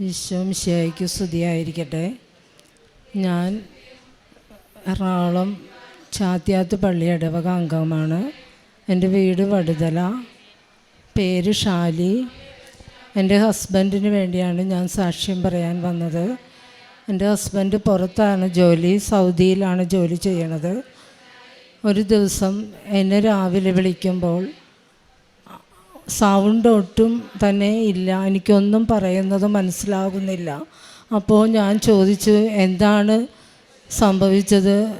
ഈശോം ശിയായിക്ക് സ്തുതിയായിരിക്കട്ടെ. ഞാൻ എറണാകുളം ചാത്യാത്ത് പള്ളി ഇടവക അംഗമാണ്. എന്റെ വീട് വടുതല. പേര് ഷാലി. എന്റെ ഹസ്ബൻഡിന് വേണ്ടിയാണ് ഞാൻ സാക്ഷ്യം പറയാൻ വന്നത്. എന്റെ ഹസ്ബൻഡ് പുറത്താണ് ജോലി സൗദിയിലാണ് ജോലി ചെയ്യണത്. ഒരു ദിവസം എന്നെ രാവിലെ വിളിക്കുമ്പോൾ സൗണ്ട് ഒട്ടും തന്നെ ഇല്ല. എനിക്കൊന്നും പറയുന്നത് മനസ്സിലാകുന്നില്ല. അപ്പോൾ ഞാൻ ചോദിച്ചു എന്താണ് സംഭവിച്ചത്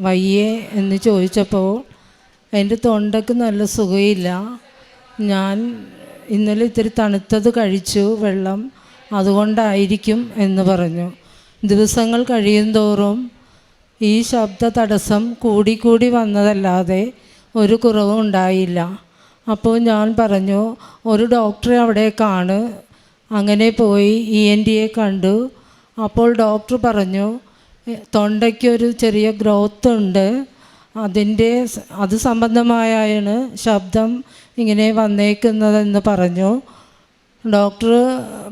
വയ്യേ? എന്ന് ചോദിച്ചപ്പോൾ എന്റെ തൊണ്ടയ്ക്ക് നല്ല സുഖമില്ല ഞാൻ ഇന്നലെ ഇത്തിരി തണുത്തത് കഴിച്ചു വെള്ളം അതുകൊണ്ടായിരിക്കും എന്ന് പറഞ്ഞു. ദിവസങ്ങൾ കഴിയുന്തോറും ഈ ശബ്ദ തടസ്സം കൂടിക്കൂടി വന്നതല്ലാതെ ഒരു കുറവും ഉണ്ടായില്ല. അപ്പോൾ ഞാൻ പറഞ്ഞു ഒരു ഡോക്ടറെ അവിടെ കാണ്. അങ്ങനെ പോയി ഇ എൻ ഡിയെ കണ്ടു. അപ്പോൾ ഡോക്ടർ പറഞ്ഞു "എ, തൊണ്ടയ്ക്കൊരു ചെറിയ ഗ്രോത്ത് ഉണ്ട്. അതിന്റെ അത് സംബന്ധമായാണ് ശബ്ദം ഇങ്ങനെ വന്നേക്കുന്നതെന്ന് പറഞ്ഞു. ഡോക്ടർ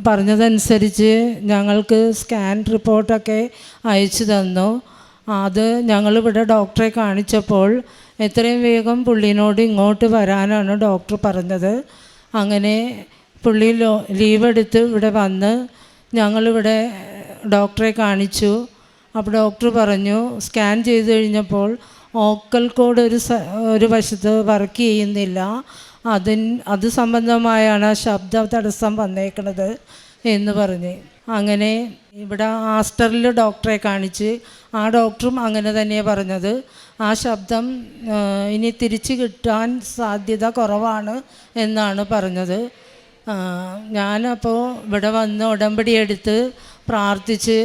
പറഞ്ഞതനുസരിച്ച് ഞങ്ങൾക്ക് സ്കാൻ റിപ്പോർട്ടൊക്കെ അയച്ചു തന്നു. അത് ഞങ്ങളിവിടെ ഡോക്ടറെ കാണിച്ചപ്പോൾ എത്രയും വേഗം പുള്ളിനോട് ഇങ്ങോട്ട് വരാനാണ് ഡോക്ടർ പറഞ്ഞത്. അങ്ങനെ പുള്ളി ലോ ലീവ് എടുത്ത് ഇവിടെ വന്ന് ഞങ്ങളിവിടെ ഡോക്ടറെ കാണിച്ചു. അപ്പോൾ ഡോക്ടർ പറഞ്ഞു സ്കാൻ ചെയ്ത് കഴിഞ്ഞപ്പോൾ ഓക്കൽ കോഡ് ഒരു സ ഒരു വശത്ത് വർക്ക് ചെയ്യുന്നില്ല. അതിൻ അത് സംബന്ധമായാണ് ആ ശബ്ദ തടസ്സം വന്നേക്കണത് എന്ന് പറഞ്ഞ്. അങ്ങനെ ഇവിടെ ആസ്റ്ററിൽ ഡോക്ടറെ കാണിച്ച് ആ ഡോക്ടറും അങ്ങനെ തന്നെയാണ് പറഞ്ഞത്. ആ ശബ്ദം ഇനി തിരിച്ചു കിട്ടാൻ സാധ്യത കുറവാണ് എന്നാണ് പറഞ്ഞത്. ഞാനപ്പോൾ ഇവിടെ വന്ന് ഉടമ്പടി എടുത്ത് പ്രാർത്ഥിച്ച്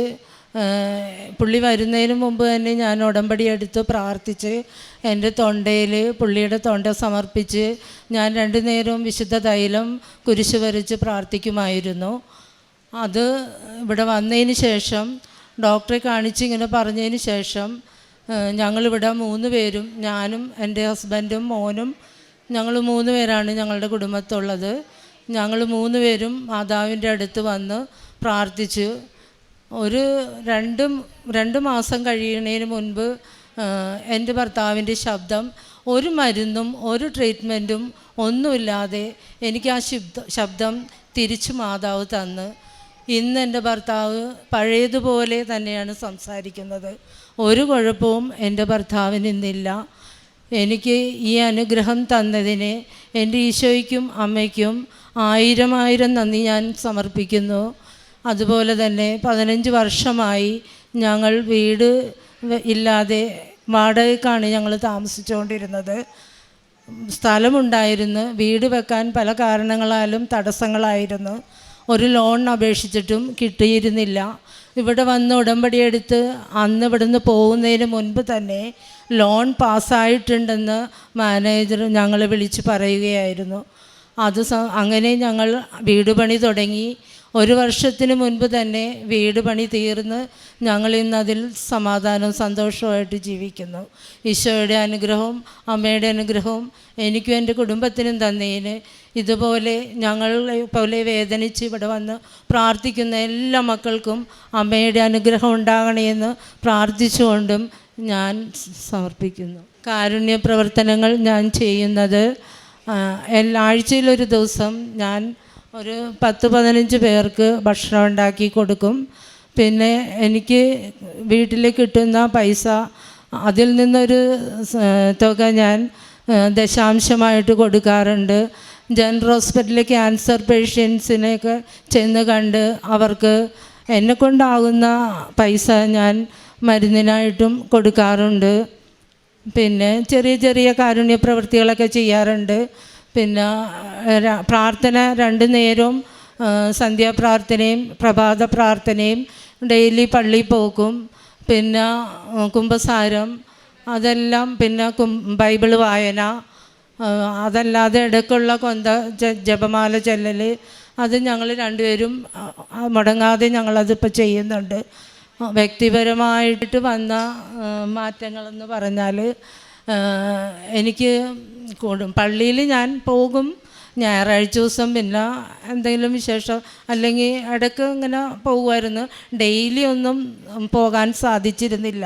പുള്ളി വരുന്നതിന് മുമ്പ് തന്നെ ഞാൻ ഉടമ്പടി എടുത്ത് പ്രാർത്ഥിച്ച് എന്റെ തൊണ്ടയിൽ പുള്ളിയുടെ തൊണ്ട സമർപ്പിച്ച് ഞാൻ രണ്ടു നേരവും വിശുദ്ധ തൈലം കുരിശ് വരച്ച് പ്രാർത്ഥിക്കുമായിരുന്നു. അത് ഇവിടെ വന്നതിന് ശേഷം ഡോക്ടറെ കാണിച്ച് ഇങ്ങനെ പറഞ്ഞതിന് ശേഷം ഞങ്ങളിവിടെ മൂന്ന് പേരും ഞാനും എന്റെ ഹസ്ബൻഡും മോനും ഞങ്ങൾ മൂന്ന് പേരാണ് ഞങ്ങളുടെ കുടുംബത്തുള്ളത്. ഞങ്ങൾ മൂന്ന് പേരും മാതാവിന്റെ അടുത്ത് വന്ന് പ്രാർത്ഥിച്ചു. ഒരു രണ്ട് രണ്ട് മാസം കഴിയുന്നതിന് മുൻപ് എന്റെ ഭർത്താവിന്റെ ശബ്ദം ഒരു മരുന്നും ഒരു ട്രീറ്റ്മെന്റും ഒന്നുമില്ലാതെ എനിക്ക് ആ ശബ്ദ ശബ്ദം തിരിച്ചു മാതാവ് തന്ന്. ഇന്ന് എന്റെ ഭർത്താവ് പഴയതുപോലെ തന്നെയാണ് സംസാരിക്കുന്നത്. ഒരു കുഴപ്പവും എന്റെ ഭർത്താവിന് ഇന്നില്ല എനിക്ക് ഈ അനുഗ്രഹം തന്നതിന് എന്റെ ഈശോയ്ക്കും അമ്മയ്ക്കും ആയിരം ആയിരം നന്ദി ഞാൻ സമർപ്പിക്കുന്നു. അതുപോലെ തന്നെ പതിനഞ്ച് വർഷമായി ഞങ്ങൾ വീട് ഇല്ലാതെ വാടകയ്ക്കാണ് ഞങ്ങൾ താമസിച്ചുകൊണ്ടിരുന്നത്. സ്ഥലമുണ്ടായിരുന്നു. വീട് വെക്കാൻ പല കാരണങ്ങളാലും തടസ്സങ്ങളായിരുന്നു. ഒരു ലോൺ അപേക്ഷിച്ചിട്ടും കിട്ടിയിരുന്നില്ല. ഇവിടെ വന്ന് ഉടമ്പടി എടുത്ത് അന്ന് ഇവിടുന്ന് പോകുന്നതിന് മുൻപ് തന്നെ ലോൺ പാസ്സായിട്ടുണ്ടെന്ന് മാനേജർ ഞങ്ങളെ വിളിച്ച് പറയുകയായിരുന്നു. അത് അങ്ങനെ ഞങ്ങൾ വീട് പണി തുടങ്ങി. ഒരു വർഷത്തിന് മുൻപ് തന്നെ വീട് പണി തീർന്ന് ഞങ്ങൾ ഇന്നതിൽ സമാധാനവും സന്തോഷവുമായിട്ട് ജീവിക്കുന്നു. ഈശോയുടെ അനുഗ്രഹവും അമ്മയുടെ അനുഗ്രഹവും എനിക്കും എന്റെ കുടുംബത്തിനും തന്നതിന് ഇതുപോലെ ഞങ്ങളെ പോലെ വേദനിച്ച് ഇവിടെ വന്ന് പ്രാർത്ഥിക്കുന്ന എല്ലാ മക്കൾക്കും അമ്മയുടെ അനുഗ്രഹം ഉണ്ടാകണമെന്ന് പ്രാർത്ഥിച്ചുകൊണ്ടും ഞാൻ സമർപ്പിക്കുന്നു. കാരുണ്യ പ്രവർത്തനങ്ങൾ ഞാൻ ചെയ്യുന്നത് എല്ലാ ആഴ്ചയിലൊരു ദിവസം ഞാൻ ഒരു പത്ത് പതിനഞ്ച് പേർക്ക് ഭക്ഷണം ഉണ്ടാക്കി കൊടുക്കും. പിന്നെ എനിക്ക് വീട്ടിൽ കിട്ടുന്ന പൈസ അതിൽ നിന്നൊരു തുക ഞാൻ ദശാംശമായിട്ട് കൊടുക്കാറുണ്ട്. ജനറൽ ഹോസ്പിറ്റലിൽ ക്യാൻസർ പേഷ്യൻസിനെയൊക്കെ ചെന്ന് കണ്ട് അവർക്ക് എന്നെ കൊണ്ടാകുന്ന പൈസ ഞാൻ മരുന്നിനായിട്ടും കൊടുക്കാറുണ്ട്. പിന്നെ ചെറിയ ചെറിയ കാരുണ്യ പ്രവൃത്തികളൊക്കെ ചെയ്യാറുണ്ട്. പിന്നെ പ്രാർത്ഥന രണ്ട് നേരവും സന്ധ്യാപ്രാർത്ഥനയും പ്രഭാത പ്രാർത്ഥനയും ഡെയിലി പള്ളിയിൽ പോക്കും പിന്നെ കുംഭസാരം അതെല്ലാം പിന്നെ ബൈബിൾ വായന അതല്ലാതെ ഇടയ്ക്കുള്ള കൊന്ത ജപമാല ചെല്ലൽ അത് ഞങ്ങൾ രണ്ടുപേരും മുടങ്ങാതെ ഞങ്ങളതിപ്പോൾ ചെയ്യുന്നുണ്ട്. വ്യക്തിപരമായിട്ട് വന്ന മാറ്റങ്ങളെന്ന് പറഞ്ഞാൽ എനിക്ക് കൂടും. പള്ളിയിൽ ഞാൻ പോകും ഞായറാഴ്ച ദിവസം പിന്നെ എന്തെങ്കിലും വിശേഷം അല്ലെങ്കിൽ ഇടയ്ക്ക് ഇങ്ങനെ പോകുമായിരുന്നു. ഡെയിലി ഒന്നും പോകാൻ സാധിച്ചിരുന്നില്ല.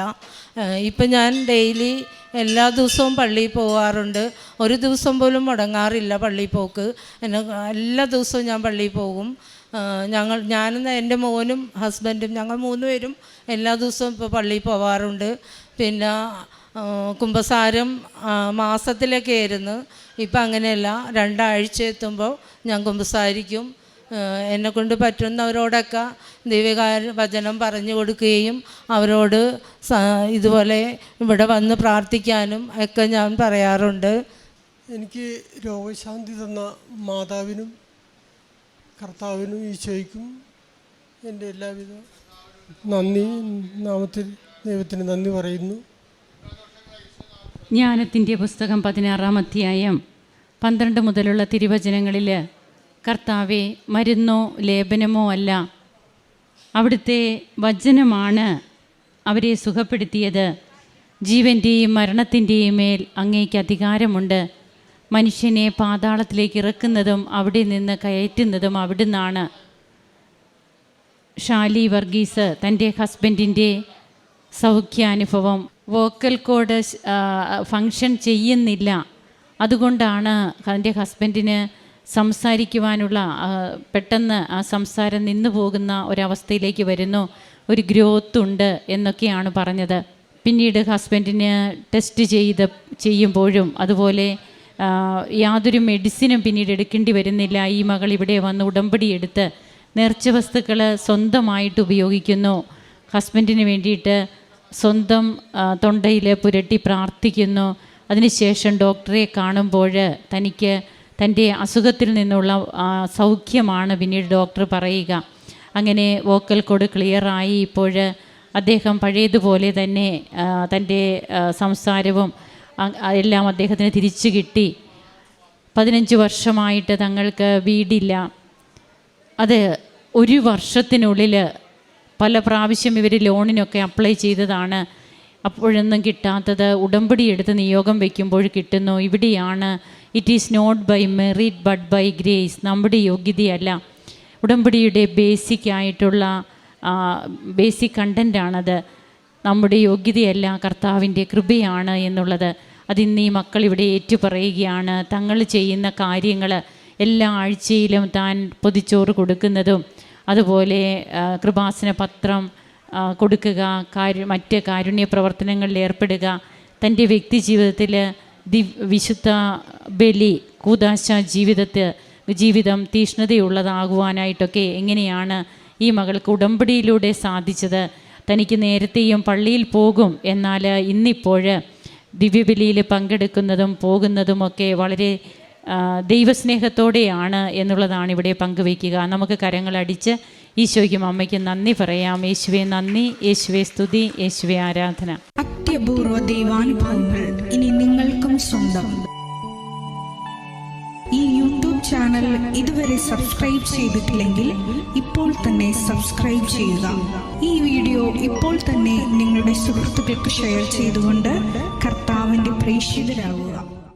ഇപ്പം ഞാൻ ഡെയിലി എല്ലാ ദിവസവും പള്ളിയിൽ പോകാറുണ്ട്. ഒരു ദിവസം പോലും മുടങ്ങാറില്ല പള്ളിയിൽ പോക്ക്. എന്നെ എല്ലാ ദിവസവും ഞാൻ പള്ളിയിൽ പോകും. ഞങ്ങൾ ഞാനും എന്റെ മോനും ഹസ്ബൻഡും ഞങ്ങൾ മൂന്ന് പേരും എല്ലാ ദിവസവും ഇപ്പോൾ പള്ളിയിൽ പോവാറുണ്ട്. പിന്നെ കുമ്പസാരം മാസത്തിലൊക്കെ ആയിരുന്നു ഇപ്പം അങ്ങനെയല്ല രണ്ടാഴ്ച എത്തുമ്പോൾ ഞാൻ കുമ്പസാരിക്കും എന്നെ കൊണ്ട് പറ്റുന്നവരോടൊക്കെ ദൈവകാര വചനം പറഞ്ഞു കൊടുക്കുകയും അവരോട് ഇതുപോലെ ഇവിടെ വന്ന് പ്രാർത്ഥിക്കാനും ഒക്കെ ഞാൻ പറയാറുണ്ട്. എനിക്ക് രോഗശാന്തി തന്ന മാതാവിനും കർത്താവിനും ഈശോയ്ക്കും എന്റെ എല്ലാവിധ നന്ദി നാമത്തിൽ ദൈവത്തിന് നന്ദി പറയുന്നു. ജ്ഞാനത്തിന്റെ പുസ്തകം പതിനാറാം അധ്യായം പന്ത്രണ്ട് മുതലുള്ള തിരുവചനങ്ങളിൽ കർത്താവെ മരുന്നോ ലേപനമോ അല്ല. അവിടുത്തെ വചനമാണ് അവരെ സുഖപ്പെടുത്തിയത്. ജീവന്റെയും മരണത്തിന്റെയും മേൽ അങ്ങേക്ക് അധികാരമുണ്ട്. മനുഷ്യനെ പാതാളത്തിലേക്ക് ഇറക്കുന്നതും അവിടെ നിന്ന് കയറ്റുന്നതും അവിടുന്നാണ്. ഷാലി വർഗീസ് തന്റെ ഹസ്ബൻഡിന്റെ സൗഖ്യാനുഭവം വോക്കൽ കോഡ് ഫങ്ഷൻ ചെയ്യുന്നില്ല. അതുകൊണ്ടാണ് എന്റെ ഹസ്ബൻഡിന് സംസാരിക്കുവാനുള്ള പെട്ടെന്ന് ആ സംസാരം നിന്നു പോകുന്ന ഒരവസ്ഥയിലേക്ക് വരുന്നു. ഒരു ഗ്രോത്ത് ഉണ്ട് എന്നൊക്കെയാണ് പറഞ്ഞത്. പിന്നീട് ഹസ്ബൻഡിന് ടെസ്റ്റ് ചെയ്ത് ചെയ്യുമ്പോഴും അതുപോലെ യാതൊരു മെഡിസിനും പിന്നീട് എടുക്കേണ്ടി വരുന്നില്ല. ഈ മകൾ ഇവിടെ വന്ന് ഉടമ്പടി എടുത്ത് നേർച്ച വസ്തുക്കൾ സ്വന്തമായിട്ട് ഉപയോഗിക്കുന്നു. ഹസ്ബൻഡിന് വേണ്ടിയിട്ട് സ്വന്തം തൊണ്ടയിൽ പുരട്ടി പ്രാർത്ഥിക്കുന്നു. അതിനുശേഷം ഡോക്ടറെ കാണുമ്പോൾ തനിക്ക് തന്റെ അസുഖത്തിൽ നിന്നുള്ള സൗഖ്യമാണ് പിന്നീട് ഡോക്ടർ പറയുക. അങ്ങനെ വോക്കൽ കോഡ് ക്ലിയറായി ഇപ്പോൾ അദ്ദേഹം പഴയതുപോലെ തന്നെ തന്റെ സംസാരവും എല്ലാം അദ്ദേഹത്തിന് തിരിച്ചു കിട്ടി. പതിനഞ്ച് വർഷമായിട്ട് തങ്ങൾക്ക് വീടില്ല. അത് ഒരു വർഷത്തിനുള്ളിൽ പല പ്രാവശ്യം ഇവർ ലോണിനൊക്കെ അപ്ലൈ ചെയ്തതാണ്. അപ്പോഴൊന്നും കിട്ടാത്തത്. ഉടമ്പടി എടുത്ത് നിയോഗം വയ്ക്കുമ്പോൾ കിട്ടുന്നു. ഇവിടെയാണ്. It is not by merit but by grace നമ്മുടെ യോഗ്യതയല്ല. ഉടമ്പടിയുടെ ബേസിക് ആയിട്ടുള്ള ബേസിക് കണ്ടന്റാണത് നമ്മുടെ യോഗ്യതയല്ല. കർത്താവിന്റെ കൃപയാണ് എന്നുള്ളത്. അതിന്ന് ഈ മക്കൾ ഇവിടെ ഏറ്റുപറയുകയാണ്. തങ്ങൾ ചെയ്യുന്ന കാര്യങ്ങൾ എല്ലാ ആഴ്ചയിലും താൻ പൊതിച്ചോറ് കൊടുക്കുന്നതും അതുപോലെ കൃപാസന പത്രം കൊടുക്കുക കാര്യ മറ്റ് കാരുണ്യ പ്രവർത്തനങ്ങളിൽ ഏർപ്പെടുക തന്റെ വ്യക്തി ജീവിതത്തിൽ ദി വിശുദ്ധ ബലി കൂതാശ ജീവിതത്തിൽ ജീവിതം തീഷ്ണതയുള്ളതാകുവാനായിട്ടൊക്കെ എങ്ങനെയാണ് ഈ മകൾക്ക് ഉടമ്പടിയിലൂടെ സാധിച്ചത്? തനിക്ക് നേരത്തെയും പള്ളിയിൽ പോകും എന്നാൽ ഇന്നിപ്പോൾ ദിവ്യബലിയിൽ പങ്കെടുക്കുന്നതും പോകുന്നതും ഒക്കെ വളരെ ദൈവസ്നേഹത്തോടെയാണ് എന്നുള്ളതാണ് ഇവിടെ പങ്കുവയ്ക്കുക. നമുക്ക് കരങ്ങളടിച്ച് ഈശോയ്ക്കും അമ്മയ്ക്കും നന്ദി പറയാം. യേശുവെ നന്ദി. യേശുവെ സ്തുതി. യേശുവെ ആരാധന. അത്യപൂർവ ദൈവാനുഭവങ്ങൾ ഇനി നിങ്ങൾക്കും സ്വന്തം. ഈ യൂട്യൂബ് ചാനൽ ഇതുവരെ സബ്സ്ക്രൈബ് ചെയ്തിട്ടില്ലെങ്കിൽ ഇപ്പോൾ തന്നെ സബ്സ്ക്രൈബ് ചെയ്യുക. ഈ വീഡിയോ ഇപ്പോൾ തന്നെ നിങ്ങളുടെ സുഹൃത്തുക്കൾക്ക് ഷെയർ ചെയ്തുകൊണ്ട് കർത്താവിന്റെ പ്രേക്ഷിതരാകുക